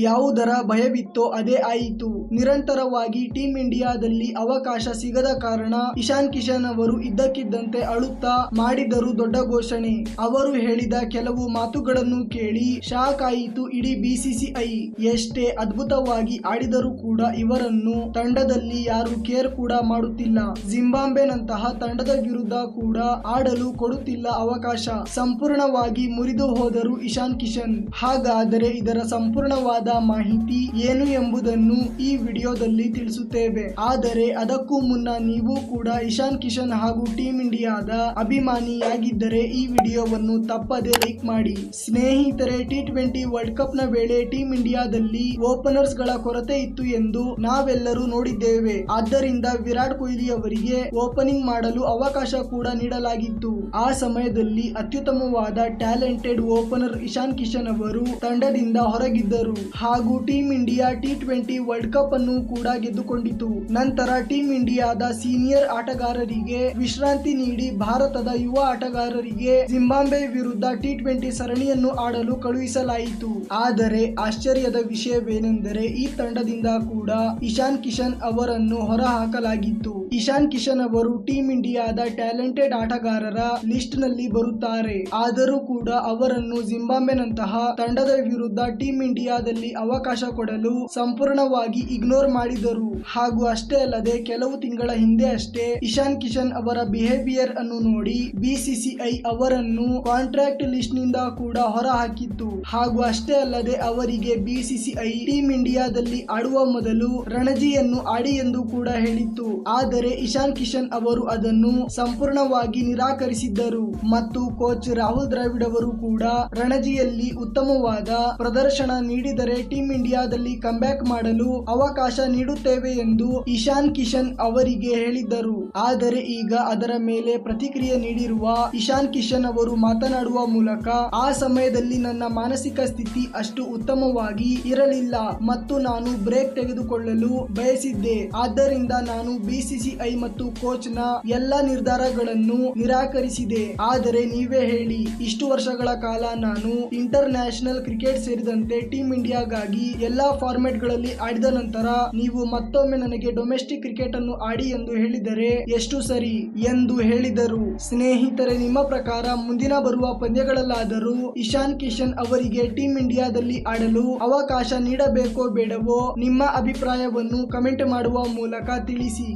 ಯಾವುದರ ಭಯವಿತ್ತೋ ಅದೇ ಆಯಿತು. ನಿರಂತರವಾಗಿ ಟೀಂ ಇಂಡಿಯಾದಲ್ಲಿ ಅವಕಾಶ ಸಿಗದ ಕಾರಣ ಇಶಾನ್ ಕಿಶನ್ ಅವರು ಇದ್ದಕ್ಕಿದ್ದಂತೆ ಅಳುತ್ತಾ ಮಾಡಿದರು ದೊಡ್ಡ ಘೋಷಣೆ. ಅವರು ಹೇಳಿದ ಕೆಲವು ಮಾತುಗಳನ್ನು ಕೇಳಿ ಶಾಕ್ ಆಯಿತು ಇಡೀ ಬಿಸಿಸಿಐ ಎಷ್ಟೇ ಅದ್ಭುತವಾಗಿ ಆಡಿದರೂ ಕೂಡ ಇವರನ್ನು ತಂಡದಲ್ಲಿ ಯಾರು ಕೇರ್ ಕೂಡ ಮಾಡುತ್ತಿಲ್ಲ. ಜಿಂಬಾಬ್ವೆನಂತಹ ತಂಡದ ವಿರುದ್ಧ ಕೂಡ ಆಡಲು ಕೊಡುತ್ತಿಲ್ಲ ಅವಕಾಶ. ಸಂಪೂರ್ಣವಾಗಿ ಮುರಿದು ಹೋದರು ಇಶಾನ್ ಕಿಶನ್. ಹಾಗಾದರೆ ಇದರ ಸಂಪೂರ್ಣವಾದ ಮಾಹಿತಿ ಏನು ಎಂಬುದನ್ನು ಈ ವಿಡಿಯೋದಲ್ಲಿ ತಿಳಿಸುತ್ತೇವೆ. ಆದರೆ ಅದಕ್ಕೂ ಮುನ್ನ ನೀವು ಕೂಡ ಇಶಾನ್ ಕಿಶನ್ ಹಾಗೂ ಟೀಂ ಇಂಡಿಯಾದ ಅಭಿಮಾನಿಯಾಗಿದ್ದರೆ ಈ ವಿಡಿಯೋವನ್ನು ತಪ್ಪದೆ ಲೈಕ್ ಮಾಡಿ. ಸ್ನೇಹಿತರೆ, ಟಿ ಟ್ವೆಂಟಿ ವರ್ಲ್ಡ್ ಕಪ್ನ ವೇಳೆ ಟೀಂ ಇಂಡಿಯಾದಲ್ಲಿ ಓಪನರ್ಸ್ಗಳ ಕೊರತೆ ಇತ್ತು ಎಂದು ನಾವೆಲ್ಲರೂ ನೋಡಿದ್ದೇವೆ. ಆದ್ದರಿಂದ ವಿರಾಟ್ ಕೊಹ್ಲಿ ಅವರಿಗೆ ಓಪನಿಂಗ್ ಮಾಡಲು ಅವಕಾಶ ಕೂಡ ನೀಡಲಾಗಿತ್ತು. ಆ ಸಮಯದಲ್ಲಿ ಅತ್ಯುತ್ತಮವಾದ ಟ್ಯಾಲೆಂಟೆಡ್ ಓಪನರ್ ಇಶಾನ್ ಕಿಶನ್ ಅವರು ತಂಡದಿಂದ ಹೊರಗಿದ್ದರು. ಹಾಗೂ team India T twenty world cup ಅನ್ನು ಕೂಡ ಗೆದ್ದುಕೊಂಡಿತು. ನಂತರ ಟೀಂ ಇಂಡಿಯಾದ ಸೀನಿಯರ್ ಆಟಗಾರರಿಗೆ ವಿಶ್ರಾಂತಿ ನೀಡಿ ಭಾರತದ ಯುವ ಆಟಗಾರರಿಗೆ ಜಿಂಬಾಬ್ವೆ ವಿರುದ್ಧ ಟಿ ಟ್ವೆಂಟಿ ಸರಣಿಯನ್ನು ಆಡಲು ಕಳುಹಿಸಲಾಯಿತು. ಆದರೆ ಆಶ್ಚರ್ಯದ ವಿಷಯವೇನೆಂದರೆ ಈ ತಂಡದಿಂದ ಕೂಡ ಇಶಾನ್ ಕಿಶನ್ ಅವರನ್ನು ಹೊರಹಾಕಲಾಗಿತ್ತು. ಇಶಾನ್ ಕಿಶನ್ ಅವರು ಟೀಂ ಇಂಡಿಯಾದ ಟ್ಯಾಲೆಂಟೆಡ್ ಆಟಗಾರರ ಲಿಸ್ಟ್ನಲ್ಲಿ ಬರುತ್ತಾರೆ. ಆದರೂ ಕೂಡ ಅವರನ್ನು ಜಿಂಬಾಬ್ವೆನಂತಹ ತಂಡದ ವಿರುದ್ಧ ಟೀಂ ಇಂಡಿಯಾದಲ್ಲಿ ಅವಕಾಶ ಕೊಡಲು ಸಂಪೂರ್ಣವಾಗಿ ಇಗ್ನೋರ್ ಮಾಡಿದರು. ಹಾಗೂ ಅಷ್ಟೇ ಅಲ್ಲದೆ ಕೆಲವು ತಿಂಗಳ ಹಿಂದೆ ಅಷ್ಟೇ ಇಶಾನ್ ಕಿಶನ್ ಅವರ ಬಿಹೇವಿಯರ್ ಅನ್ನು ನೋಡಿ ಬಿಸಿಸಿಐ ಅವರನ್ನು ಕಾಂಟ್ರಾಕ್ಟ್ ಲಿಸ್ಟ್ನಿಂದ ಕೂಡ ಹೊರ ಹಾಕಿತ್ತು ಹಾಗೂ ಅಷ್ಟೇ ಅಲ್ಲದೆ ಅವರಿಗೆ ಬಿಸಿಸಿಐ ಟೀಮ್ ಇಂಡಿಯಾದಲ್ಲಿ ಆಡುವ ಮೊದಲು ರಣಜಿಯನ್ನು ಆಡಿ ಎಂದು ಕೂಡ ಹೇಳಿತ್ತು. ಆದರೆ ಇಶಾನ್ ಕಿಶನ್ ಅವರು ಅದನ್ನು ಸಂಪೂರ್ಣವಾಗಿ ನಿರಾಕರಿಸಿದ್ದರು. ಮತ್ತು ಕೋಚ್ ರಾಹುಲ್ ದ್ರಾವಿಡ್ ಅವರು ಕೂಡ ರಣಜಿಯಲ್ಲಿ ಉತ್ತಮವಾದ ಪ್ರದರ್ಶನ ನೀಡಿದರೆ. ಟೀಂ ಇಂಡಿಯಾದಲ್ಲಿ ಕಂಬ್ಯಾಕ್ ಮಾಡಲು ಅವಕಾಶ ನೀಡುತ್ತೇವೆ ಎಂದು ಇಶಾನ್ ಕಿಶನ್ ಅವರಿಗೆ ಹೇಳಿದ್ದರು. ಆದರೆ ಈಗ ಅದರ ಮೇಲೆ ಪ್ರತಿಕ್ರಿಯೆ ನೀಡಿರುವ ಇಶಾನ್ ಕಿಶನ್ ಅವರು ಮಾತನಾಡುವ ಮೂಲಕ ಆ ಸಮಯದಲ್ಲಿ ನನ್ನ ಮಾನಸಿಕ ಸ್ಥಿತಿ ಅಷ್ಟು ಉತ್ತಮವಾಗಿ ಇರಲಿಲ್ಲ ಮತ್ತು ನಾನು ಬ್ರೇಕ್ ತೆಗೆದುಕೊಳ್ಳಲು ಬಯಸಿದ್ದೆ. ಆದ್ದರಿಂದ ನಾನು ಬಿಸಿಸಿಐ ಮತ್ತು ಕೋಚ್ನ ಎಲ್ಲಾ ನಿರ್ಧಾರಗಳನ್ನು ನಿರಾಕರಿಸಿದೆ. ಆದರೆ ನೀವೇ ಹೇಳಿ, ಇಷ್ಟು ವರ್ಷಗಳ ಕಾಲ ನಾನು ಇಂಟರ್ ಕ್ರಿಕೆಟ್ ಸೇರಿದಂತೆ ಟೀಂ ಇಂಡಿಯಾಗಾಗಿ ಎಲ್ಲಾ ಫಾರ್ಮೆಟ್ಗಳಲ್ಲಿ ಆಡಿದ ನಂತರ ನೀವು ಮತ್ತೊಮ್ಮೆ ನನಗೆ ಡೊಮೆಸ್ಟಿಕ್ ಕ್ರಿಕೆಟ್ ಅನ್ನು ಆಡಿ ಎಂದು ಹೇಳಿದರೆ ಎಷ್ಟು ಸರಿ ಎಂದು ಹೇಳಿದರು. ಸ್ನೇಹಿತರೆ, ನಿಮ್ಮ ಪ್ರಕಾರ ಮುಂದಿನ ಬರುವ ಪಂದ್ಯಗಳಲ್ಲಾದರೂ ಇಶಾನ್ ಕಿಶನ್ ಅವರಿಗೆ ಟೀಂ ಇಂಡಿಯಾದಲ್ಲಿ ಆಡಲು ಅವಕಾಶ ನೀಡಬೇಕೋ ಬೇಡವೋ ನಿಮ್ಮ ಅಭಿಪ್ರಾಯವನ್ನು ಕಮೆಂಟ್ ಮಾಡುವ ಮೂಲಕ ತಿಳಿಸಿ.